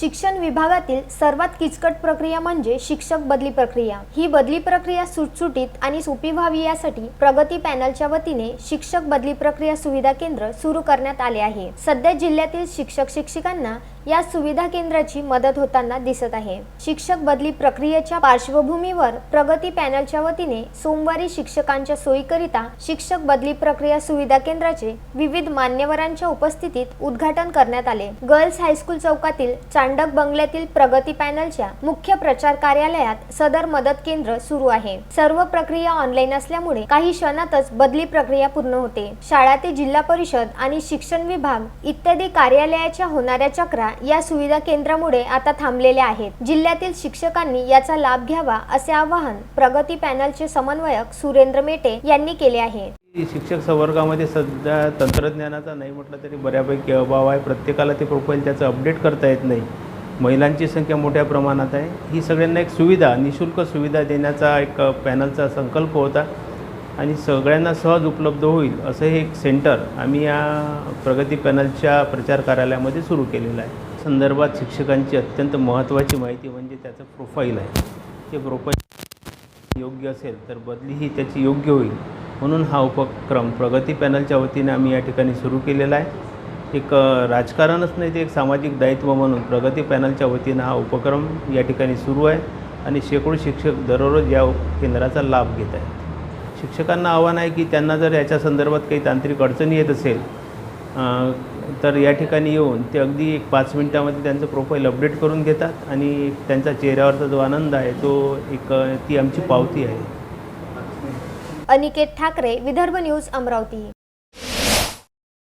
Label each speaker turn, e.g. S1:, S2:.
S1: शिक्षण विभागातील सर्वात किचकट प्रक्रिया म्हणजे शिक्षक बदली प्रक्रिया. ही बदली प्रक्रिया सुटसुटीत आणि सोपी व्हावी यासाठी प्रगती पॅनलच्या वतीने शिक्षक बदली प्रक्रिया सुविधा केंद्र सुरू करण्यात आले आहे. सध्या जिल्ह्यातील शिक्षक शिक्षिकांना या सुविधा केंद्राची मदत होताना दिसत आहे. शिक्षक बदली प्रक्रियेच्या पार्श्वभूमीवर प्रगती पॅनलच्या वतीने सोमवारी शिक्षकांच्या सोयीकरिता शिक्षक बदली प्रक्रिया सुविधा केंद्राचे विविध मान्यवरांच्या उपस्थितीत उद्घाटन करण्यात आले. गर्ल्स हायस्कूल चौकातील चांडक बंगल्यातील प्रगती पॅनलच्या मुख्य प्रचार कार्यालयात सदर मदत केंद्र सुरू आहे. सर्व प्रक्रिया ऑनलाईन असल्यामुळे काही क्षणातच बदली प्रक्रिया पूर्ण होते. शाळा ते जिल्हा परिषद आणि शिक्षण विभाग इत्यादी कार्यालयाच्या होणाऱ्या चक्रा या सुविधा केंद्रामुळे आता थांबलेल्या आहेत. जिल्ह्यातील शिक्षकांनी याचा लाभ घ्यावा असे आवाहन प्रगती पॅनलचे समन्वयक सुरेंद्र मेटे यांनी केले आहे.
S2: शिक्षक संवर्गामध्ये सध्या तंत्रज्ञानाचा नाही म्हटलं तरी बऱ्यापैकी अभाव आहे. प्रत्येकाला ते प्रोफाईल त्याचं अपडेट करता येत नाही. महिलांची संख्या मोठ्या प्रमाणात आहे. ही सगळ्यांना एक सुविधा निशुल्क सुविधा देण्याचा एक पॅनलचा संकल्प होता. आणि सगळ्यांना सहज उपलब्ध होईल असं हे एक सेंटर आम्ही या प्रगती पॅनलच्या प्रचार कार्यालयामध्ये सुरू केलेलं आहे. संदर्भात शिक्षकांची अत्यंत महत्त्वाची माहिती म्हणजे त्याचं प्रोफाईल आहे. ते प्रोफाईल योग्य असेल तर बदली ही त्याची योग्य होईल. म्हणून हा उपक्रम प्रगती पॅनलच्या वतीने आम्ही या ठिकाणी सुरू केलेला आहे. एक राजकारणच नाही ते एक सामाजिक दायित्व म्हणून प्रगती पॅनलच्या वतीनं हा उपक्रम या ठिकाणी सुरू आहे. आणि शेकडो शिक्षक दररोज या केंद्राचा लाभ घेत आहेत. शिक्षकांना आव्हान आहे की त्यांना जर याच्या संदर्भात काही तांत्रिक अडचणी येत असेल तर या ठिकाणी येऊन ते अगदी एक पाच मिनटामध्ये त्यांचं प्रोफाईल अपडेट करून घेतात आणि त्यांचा चेहऱ्यावरचा जो आनंद आहे तो एक ती आमची पावती आहे.
S1: अनिकेत ठाकरे विदर्भ न्यूज अमरावती.